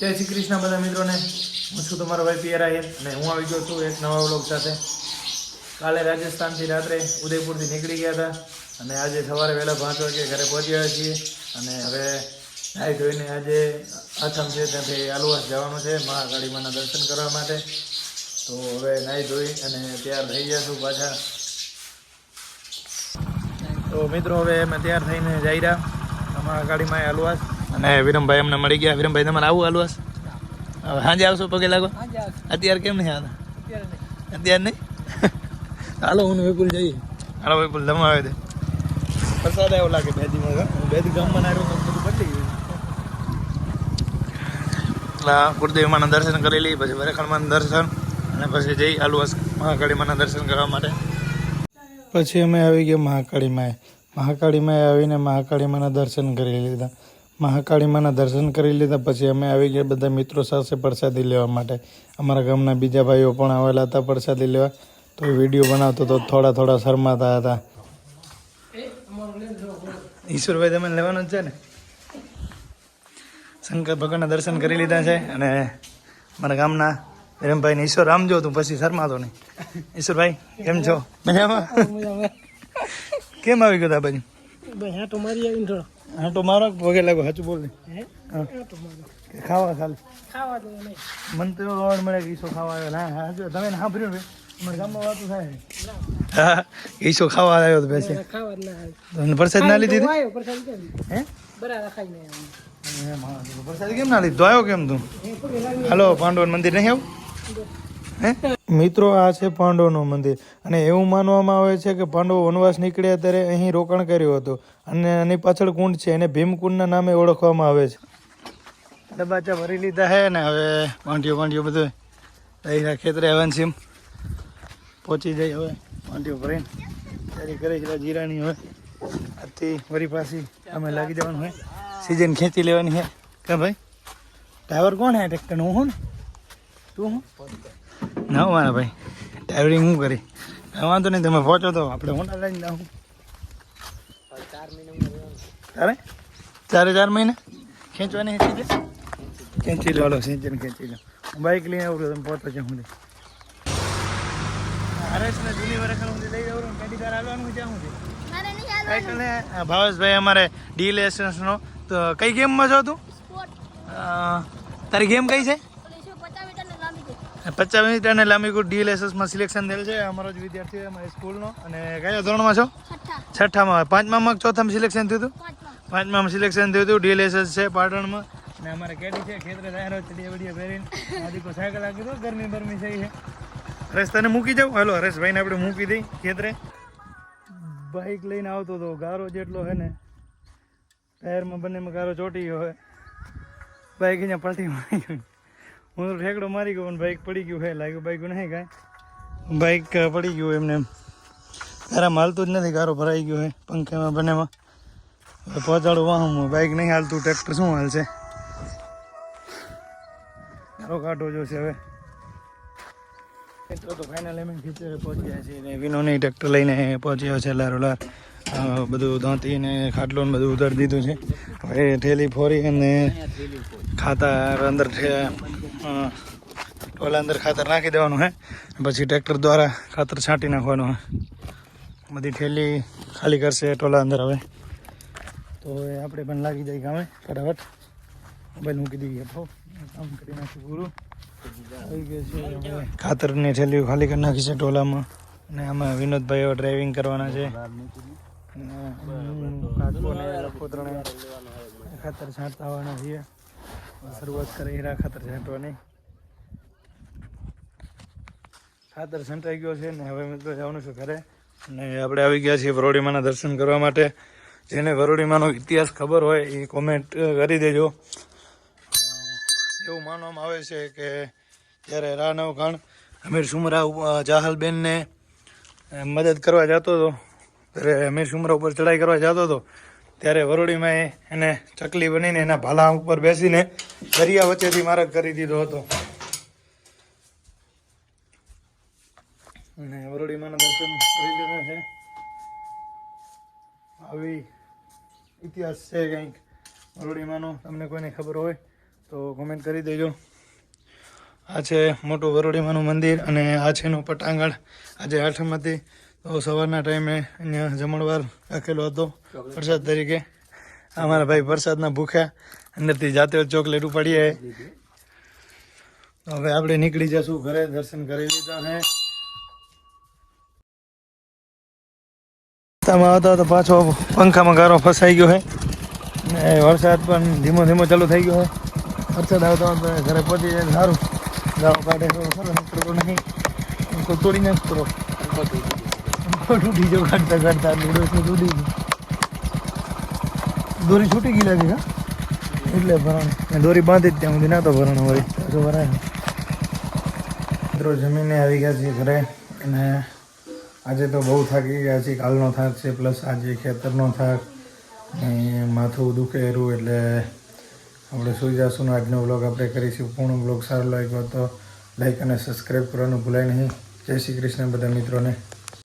જય શ્રી કૃષ્ણ બધા મિત્રોને. હું છું તમારો ભાઈ પિયર આહિર અને હું આવી ગયો છું એક નવા વ્લોગ સાથે. કાલે રાજસ્થાનથી રાત્રે ઉદયપુરથી નીકળી ગયા હતા અને આજે સવારે વહેલા પાંચ વાગે ઘરે પહોંચ્યા છીએ અને હવે નાહી ધોઈને આજે આથમ છે, ત્યાંથી આલુવાસ જવાનું છે મહાકાળીમાના દર્શન કરવા માટે. તો હવે નાહી ધોઈ અને તૈયાર થઈ ગયા છું પાછા. તો મિત્રો, હવે અમે તૈયાર થઈને જઈ રહ્યા. મહાકાળીમાં આલુવાસ. અને વિરમભાઈ અમને મળી ગયા. વિરમભાઈ તમારે આવું આલુવાસ હવે સાંજે આવશો પગે લાગો? અત્યારે કેમ નહીં આવતા અત્યારે નહીં. હાલો હું વિપુલ જઈએ. હાલો વિપુલ જમાવે દે. વરસાદ આવ્યો લાગે બે દી બે દી ગામમાં આવ્યો બધું બદલી ગયું. એટલે ગુરુદેવમાના દર્શન કરી લઈ પછી વરેખણમાં દર્શન અને પછી જઈ આલુવાસ મહાકાળીમાના દર્શન કરવા માટે. પછી અમે આવી ગયા મહાકાળીમાએ મહાકાળીમાએ આવીને મહાકાળીમાના દર્શન કરી લીધા. મહાકાળીમાના દર્શન કરી લીધા. પછી અમે આવી ગયા બધા મિત્રો સાથે પ્રસાદી લેવા માટે. અમારા ગામના બીજા ભાઈઓ પણ આવેલા હતા પ્રસાદી લેવા. તો વીડિયો બનાવતો તો થોડા થોડા શરમાતા હતા. ઈશ્વરભાઈ તમે લેવાનું જ છે ને? શંકર ભગવાનના દર્શન કરી લીધા છે અને મારા ગામના વિરમભાઈને ઈશ્વર આમ જો તું પછી શરમાતો નહીં. ઈશ્વરભાઈ કેમ છો? મજામાં. કેમ આવી ગયો બાજુ હા તો મારી આવીને થોડો. હા તો મારો પગે લાગો સાચું બોલ હે? હા. હા તો ખાવા ખાલી. ખાવા દો નહીં. મને તો એવો અવાજ મળે કે ઈસો ખાવા આવ્યો. ના હા તમે ને સાંભળ્યું ને અમારા ગામમાં વાતું થાય. હા ઈસો ખાવા આવ્યો તો બેસે ખાવા ના આવે પ્રસાદ ના લીધી? આવ્યો પ્રસાદ હે? બરાબર ખાઈને આવ્યો. એમ હા, તો પ્રસાદ કેમ ના લીધો? આવ્યો કેમ તું? હાલો પાંડવન મંદિર નહીં આવું? હે? મિત્રો, આ છે પાંડવોનું મંદિર. અને એવું માનવામાં આવે છે કે પાંડવો વનવાસ નીકળ્યા ત્યારે અહીં રોકાણ કર્યું હતું. અને એની પાછળ કુંડ છે, એને ભીમકુંડના નામે ઓળખવામાં આવે છે. ડબ્બાચા ભરી લીધા છે ને હવે પાંટીઓ પાંટીઓ બધું અહીં ખેતરે આવવાનું છે. પહોંચી જાય હવે પાંટીઓ ભરીને. તૈયારી કરે છે, જીરાની હવે. આજથી વરી પાછી અમે લાગી જવાનું હોય સિઝન ખેંચી લેવાની છે કે ભાઈ? ડ્રાઈવર કોણ હે? ટ્રેક્ટર હું હું ને? તું હું? ના મારા ભાઈ. ડ્રાઈવરિંગ હું કરી? વાંધો નહીં તમે પહોંચો તો આપણે હોન્ડા લઈને જાઉં? તારે? ચારે ચાર મહિના? ખેંચવાની ખેંચી દે ખેંચી લો લો સિંચન ખેંચી લો. હું બાઇક લઈને આવું તમે પહોંચો છે હું હરેશને જૂની વરખણ સુધી લઈ જાઉં ગાડી તાર હાલવાનું છે હું છે ભાવેશભાઈ અમારે ડીલ એસેન્સનો તો કઈ ગેમમાં છો તું? તારી ગેમ કઈ છે પોલીસો પચાસ મીટરને લાંબી ગઈ પચાસ મિનિટ અને લાંબીકુટ ડીએલએસએસમાં સિલેક્શન થયેલ છે અમારો જ વિદ્યાર્થી અમારી સ્કૂલનો. અને કયા ધોરણમાં છો? છઠ્ઠામાં. પાંચમામાં ચોથામાં સિલેક્શન થયું હતું? પાંચમા. પાંચમામાં સિલેક્શન થયું હતું ડીએલએસએસ છે પાટણમાં. અને અમારે કેડી છે ખેતરે જાહેરો ચડીએ વડીએ પહેરીને. આદિકો સાયકલ આપી દો ગરમી બરમી થઈ છે. હરેશ તને મૂકી જાઉં? હલો હરેશભાઈને આપણે મૂકી દઈ ખેતરે. બાઇક લઈને આવતો હતો ગારો જેટલો છે ને ટાયરમાં બંનેમાં ગારો ચોટી ગયો હોય. બાઇક અહીંયા પલટી મારી ગયું હું તો ઠેકડો મારી ગયો પણ બાઇક પડી ગયું હે લાગ્યું બાઇક નહીં કાંઈ. બાઇક પડી ગયું એમને. એમ ગારામાં હાલતું જ નથી, ગારો ભરાઈ ગયો હે પંખામાં, બંનેમાં. હવે પહોંચાડું વાહમાં બાઇક નહીં હાલતું ટ્રેક્ટર શું હાલશે? ગારો કાઢવો જોશે હવે. તો ફાઇનલ એમ પહોંચ્યા છે ને વિનોની ટ્રેક્ટર લઈને પહોંચ્યો છે લારો લાર. બધું દાંતી ને ખાટલો બધું ઉતારી દીધું છે. હવે ઠેલી ફોરી અને ખાતા અંદર ઓલા અંદર ખાતર નાખી દેવાનું હે. પછી ટ્રેક્ટર દ્વારા ખાતર છાંટી નાખવાનું હે. બધી ઠેલી ખાલી કરશે ટોલા અંદર હવે. તો હવે આપણે પણ લાગી જાય ગામે, ફટાફટ. મોબાઈલ મૂકી દઈએ. તો કામ કરી નાખ્યું પૂરું આવી ગયું છે ખાતરની થેલીઓ ખાલી કરી નાખી છે ટોલામાં. અને આમાં વિનોદભાઈઓ ડ્રાઇવિંગ કરવાના છે. કાકો ખાતર છાંટતા આવવાના છીએ. શરૂઆત કરી હીરા ખાતર છાંટવાની. ખાતર છંટાઈ ગયો છે ને હવે મિત્રો જવાનું છે ઘરે. અને આપણે આવી ગયા છીએ વરોડીમાના દર્શન કરવા માટે. જેને વરોડીમાનો ઇતિહાસ ખબર હોય એ કોમેન્ટ કરી દેજો. એવું માનવામાં આવે છે કે જ્યારે રાનવ ખાણ અમીર સુમરા જાહલબેનને મદદ કરવા જતો હતો. ત્યારે અમીર સુમરા ઉપર ચડાઈ કરવા જતો હતો. ત્યારે વરોડીમાં એને ચકલી બનીને એના ભાલા ઉપર બેસીને દરિયા વચ્ચેથી માર્ગ કરી દીધો હતો. અને વરોડીમાના દર્શન કરી લીધા છે. આવી ઇતિહાસ છે કંઈક વરોડીમાંનો, તમને કોઈને ખબર હોય તો કોમેન્ટ કરી દેજો. આ છે મોટું વરોડીમાંનું મંદિર અને આ છે એનું પટાંગણ. આજે આઠમ હતી તો સવારના ટાઈમે અહીંયા જમણવાર રાખેલો હતો પ્રસાદ તરીકે. અમારા ભાઈ પ્રસાદના ભૂખ્યા અંદરથી જાતે ચોકલેટ ઉપાડીએ. હવે આપણે નીકળી જશું ઘરે, દર્શન કરી લીધા હે રસ્તામાં આવતા તો પાછો પંખામાં ગારો ફસાઈ ગયો છે. ને વરસાદ પણ ધીમો ધીમો ચાલુ થઈ ગયો છે. વરસાદ આવતો ઘરે પહોંચી જાય સારું. ગાળો કાઢે ખરો, નીકળતો નહીં. તોડી નાખ કરો તૂટી ગયો કાઢતા કાઢતા ડોસ તૂટી ગયું. દોરી છૂટી ગઈ લાગે હા? એટલે ભરણ. દોરી બાંધી જ ત્યાં સુધી ના તો ભરણ હોય. તો ભરાય. મિત્રો જમીને આવી ગયા છીએ ઘરે અને આજે તો બહુ થાકી ગયા છીએ કાલનો થાક છે પ્લસ આજે ખેતરનો થાક. માથું દુખે એરું એટલે આપણે સુઈ જશું ને આજનો બ્લોગ આપણે કરીશું. પૂર્ણ વ્લોગ સારો લાગ્યો તો લાઈક અને સબસ્ક્રાઈબ કરવાનું ભૂલાય નહીં. જય શ્રી કૃષ્ણ બધા મિત્રોને.